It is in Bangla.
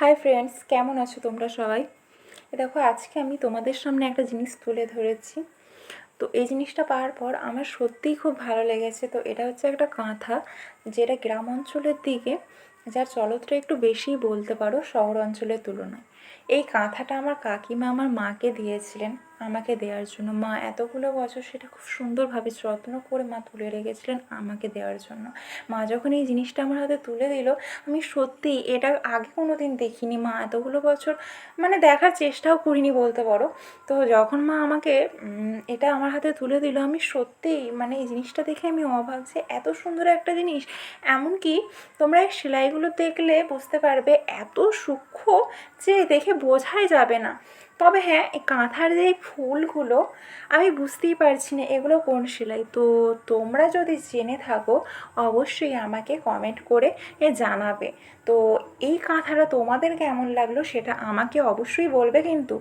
হাই ফ্রেন্ডস কেমন আছো তোমরা সবাই? দেখো, আজকে আমি তোমাদের সামনে একটা জিনিস তুলে ধরেছি। তো এই জিনিসটা পাওয়ার পর আমার সত্যিই খুব ভালো লেগেছে। তো এটা হচ্ছে একটা কাঁথা, যেটা গ্রাম অঞ্চলের দিকে, যার চলতটা একটু বেশিই বলতে পারো শহর অঞ্চলের তুলনায়। এই কাঁথাটা আমার কাকিমা আমার মাকে দিয়েছিলেন, আমাকে দেওয়ার জন্য। মা এতগুলো বছর সেটা খুব সুন্দরভাবে যত্ন করে মা তুলে রেখেছিলেন আমাকে দেওয়ার জন্য। মা যখন এই জিনিসটা আমার হাতে তুলে দিল, আমি সত্যি এটা আগে কোনো দিন দেখিনি। মা এতগুলো বছর মানে দেখার চেষ্টাও করিনি বলতে পারো। তো যখন মা আমাকে এটা আমার হাতে তুলে দিল, আমি সত্যিই মানে এই জিনিসটা দেখে আমি অবাক যে এত সুন্দর একটা জিনিস। এমনকি তোমরা এই সেলাইগুলো দেখলে বুঝতে পারবে এত সূক্ষ্ম যে দেখে বোঝাই যাবে না। তবে হ্যাঁ এই কাঁথার যে ফুলগুলো, আমি বুঝতেই পারছি না এগুলো কোন সেলাই। তো তোমরা যদি জেনে থাকো, অবশ্যই আমাকে কমেন্ট করে জানাবে। তো এই কাঁথাটা তোমাদের কেমন লাগল সেটা আমাকে অবশ্যই বলবে কিন্তু।